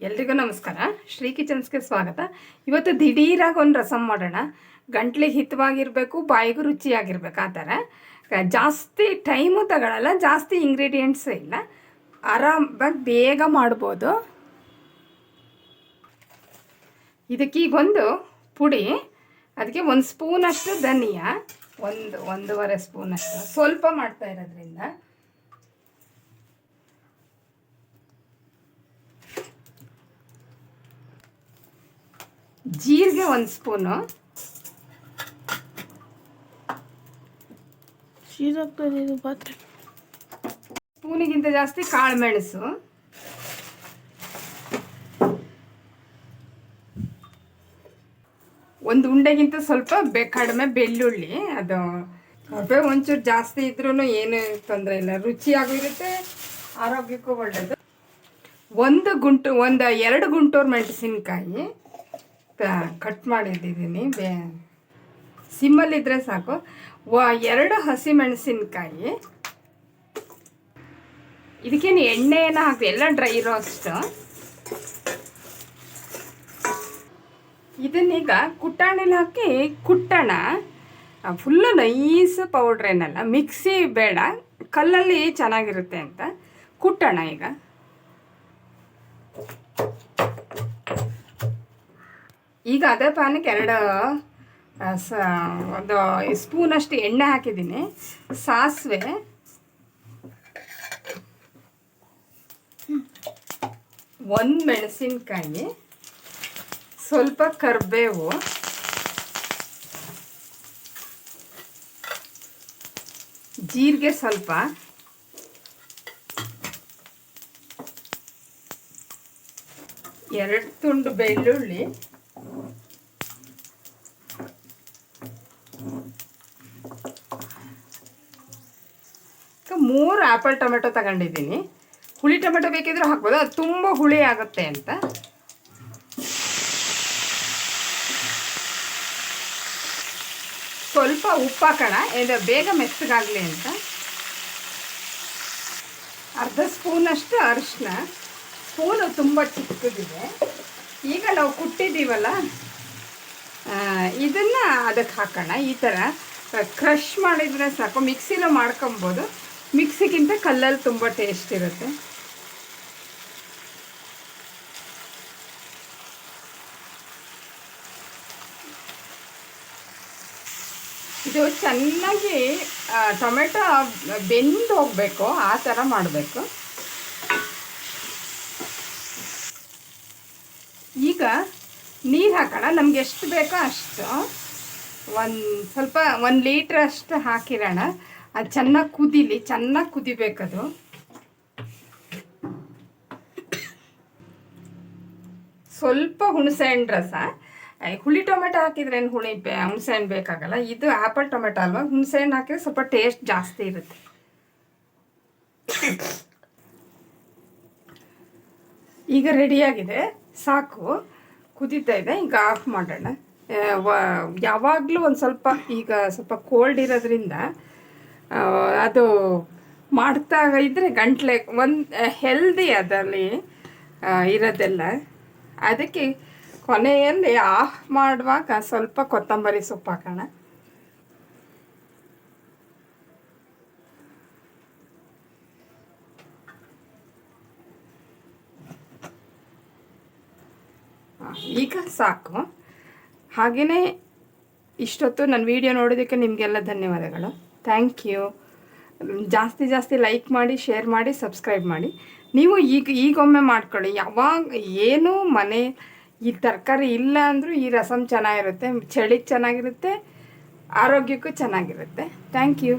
ಎಲ್ರಿಗೂ ನಮಸ್ಕಾರ. ಶ್ರೀ ಕಿಚನ್ಸ್ಗೆ ಸ್ವಾಗತ. ಇವತ್ತು ದಿಢೀರಾಗಿ ಒಂದು ರಸಮ್ ಮಾಡೋಣ. ಗಂಟ್ಲಿಗೆ ಹಿತವಾಗಿರಬೇಕು, ಬಾಯಿಗೂ ರುಚಿಯಾಗಿರ್ಬೇಕು ಆ ಥರ. ಜಾಸ್ತಿ ಟೈಮು ತಗೊಳ್ಳಲ್ಲ ಜಾಸ್ತಿ ಇಂಗ್ರೀಡಿಯೆಂಟ್ಸ್ ಇಲ್ಲ. ಆರಾಮಾಗಿ ಬೇಗ ಮಾಡ್ಬೋದು. ಇದಕ್ಕೀಗೊಂದು ಪುಡಿ ಅದಕ್ಕೆ ಒಂದು ಸ್ಪೂನಷ್ಟು ಧನಿಯಾ, ಒಂದು, ಒಂದೂವರೆ ಸ್ಪೂನಷ್ಟು. ಸ್ವಲ್ಪ ಮಾಡ್ತಾ ಇರೋದ್ರಿಂದ ಜೀರಿಗೆ ಒಂದು ಸ್ಪೂನು. ಶೀತಾಗ್ತದೆ ಇದು ಪಾತ್ರೆ ಸ್ಪೂನಿಗಿಂತ ಜಾಸ್ತಿ ಕಾಳು ಮೆಣಸು ಒಂದು ಉಂಡೆಗಿಂತ ಸ್ವಲ್ಪ ಬೆ ಕಡಿಮೆ ಬೆಳ್ಳುಳ್ಳಿ ಅದು ಸ್ವಲ್ಪ ಒಂಚೂರು ಜಾಸ್ತಿ ಇದ್ರೂ ಏನು ತೊಂದರೆ ಇಲ್ಲ. ರುಚಿಯಾಗೂ ಇರುತ್ತೆ ಆರೋಗ್ಯಕ್ಕೂ ಒಳ್ಳೆಯದು ಒಂದು ಗುಂಟು ಒಂದು ಎರಡು ಗುಂಟೂರು ಮೆಣಸಿನ್ಕಾಯಿ. ಕಟ್ ಮಾಡಿದ್ದೀನಿ ಬೇ ಸಿಮ್ಮಲ್ಲಿದ್ದರೆ ಸಾಕು. ಎರಡು ಹಸಿ ಮೆಣಸಿನ್ಕಾಯಿ. ಇದಕ್ಕೇನು ಎಣ್ಣೆ ಏನೋ ಹಾಕಿ ಎಲ್ಲ ಡ್ರೈ ಅಷ್ಟು ಇದನ್ನೀಗ ಕುಟ್ಟಾಣಿಲಿ ಹಾಕಿ ಕುಟ್ಟೋಣ. ಫುಲ್ಲು ನೈಸ್ ಪೌಡ್ರ್ ಏನಲ್ಲ ಮಿಕ್ಸಿ ಬೇಡ. ಕಲ್ಲಲ್ಲಿ ಚೆನ್ನಾಗಿರುತ್ತೆ ಅಂತ. ಕುಟ್ಟೋಣ ಈಗ. ಈಗ ಅದೇ ಪಾನಕ್ಕೆ ಎರಡು ಒಂದು ಸ, ಒಂದು ಸ್ಪೂನಷ್ಟು ಎಣ್ಣೆ ಹಾಕಿದ್ದೀನಿ. ಸಾಸಿವೆ. ಒಂದು ಮೆಣಸಿನ್ಕಾಯಿ. ಸ್ವಲ್ಪ ಕರಿಬೇವು. ಜೀರಿಗೆ ಸ್ವಲ್ಪ. ಎರಡು ತುಂಡು ಬೆಳ್ಳುಳ್ಳಿ. ಮೂರು ಆ್ಯಪಲ್ ಟೊಮೆಟೊ ತಗೊಂಡಿದ್ದೀನಿ. ಹುಳಿ ಟೊಮೆಟೊ ಬೇಕಿದ್ರೂ ಹಾಕ್ಬೋದು. ಅದು ತುಂಬ ಹುಳಿ ಆಗುತ್ತೆ ಅಂತ. ಸ್ವಲ್ಪ ಉಪ್ಪು ಹಾಕೋಣ. ಇದು ಬೇಗ ಮೆತ್ತಗಾಗಲಿ ಅಂತ. ಅರ್ಧ ಸ್ಪೂನಷ್ಟು ಅರಿಶಿನ ಸ್ಪೂನು ತುಂಬ ಚಿಕ್ಕದಿದೆ. ಈಗ ನಾವು ಕುಟ್ಟಿದ್ದೀವಲ್ಲ ಇದನ್ನು ಅದಕ್ಕೆ ಹಾಕೋಣ. ಈ ಥರ ಕ್ರಷ್ ಮಾಡಿದರೆ ಸಾಕು. ಮಿಕ್ಸಿಲೂ ಮಾಡ್ಕೊಬೋದು. ಮಿಕ್ಸಿಗಿಂತ ಕಲ್ಲಲ್ಲಿ ತುಂಬ ಟೇಸ್ಟ್ ಇರುತ್ತೆ. ಇದು ಚೆನ್ನಾಗಿ ಟೊಮೆಟೊ ಬೆಂದು ಹೋಗಬೇಕು, ಆ ಥರ ಮಾಡಬೇಕು. ಈಗ ನೀರು ಹಾಕೋಣ, ನಮ್ಗೆ ಎಷ್ಟು ಬೇಕೋ ಅಷ್ಟು, ಒಂದು ಸ್ವಲ್ಪ, ಒಂದು ಲೀಟ್ರ್ ಅಷ್ಟು ಹಾಕಿರೋಣ. ಅದು ಚೆನ್ನಾಗಿ ಕುದೀಲಿ, ಚೆನ್ನಾಗಿ ಕುದಿಬೇಕದು. ಸ್ವಲ್ಪ ಹುಣಸೆಹಣ್ಣು ರಸ. ಹುಳಿ ಟೊಮೆಟೊ ಹಾಕಿದ್ರೆ ಏನು ಹುಳಿ ಬೇ, ಹುಣಸೆಹಣ್ಣು ಬೇಕಾಗಲ್ಲ? ಇದು ಆ್ಯಪಲ್ ಟೊಮೆಟೊ ಅಲ್ವಾ? ಹುಣಸೆಹಣ್ಣು ಹಾಕಿದ್ರೆ ಸ್ವಲ್ಪ ಟೇಸ್ಟ್ ಜಾಸ್ತಿ ಇರುತ್ತೆ. ಈಗ ರೆಡಿಯಾಗಿದೆ. ಸಾಕು. ಕುದೀತಾ ಇದೆ. ಈಗ ಆಫ್ ಮಾಡೋಣ. ಯಾವಾಗಲೂ ಒಂದು ಸ್ವಲ್ಪ, ಈಗ ಸ್ವಲ್ಪ ಕೋಲ್ಡ್ ಇರೋದ್ರಿಂದ ಅದು ಮಾಡ್ತಾ ಇದ್ದರೆ ಗಂಟ್ಲೆ ಒಂದು ಹೆಲ್ದಿ ಅದರಲ್ಲಿ ಇರೋದೆಲ್ಲ. ಅದಕ್ಕೆ ಕೊನೆಯಲ್ಲಿ ಆಫ್ ಮಾಡುವಾಗ ಸ್ವಲ್ಪ ಕೊತ್ತಂಬರಿ ಸೊಪ್ಪು ಹಾಕೋಣ. ಈಗ ಸಾಕು. ಹಾಗೆಯೇ ಇಷ್ಟೊತ್ತು ನನ್ನ ವಿಡಿಯೋ ನೋಡೋದಕ್ಕೆ ನಿಮಗೆಲ್ಲ ಧನ್ಯವಾದಗಳು. Thank you. ಜಾಸ್ತಿ ಜಾಸ್ತಿ ಲೈಕ್ ಮಾಡಿ, ಶೇರ್ ಮಾಡಿ, ಸಬ್ಸ್ಕ್ರೈಬ್ ಮಾಡಿ. ನೀವು ಈಗ, ಈಗೊಮ್ಮೆ ಮಾಡ್ಕೊಳ್ಳಿ. ಯಾವಾಗ ಏನು ಮನೆ, ಈ ತರಕಾರಿ ಇಲ್ಲ ಅಂದರೂ ಈ ರಸಮ್ ಚೆನ್ನಾಗಿರುತ್ತೆ, ಚಳಿಗೆ ಚೆನ್ನಾಗಿರುತ್ತೆ, ಆರೋಗ್ಯಕ್ಕೂ ಚೆನ್ನಾಗಿರುತ್ತೆ. Thank you.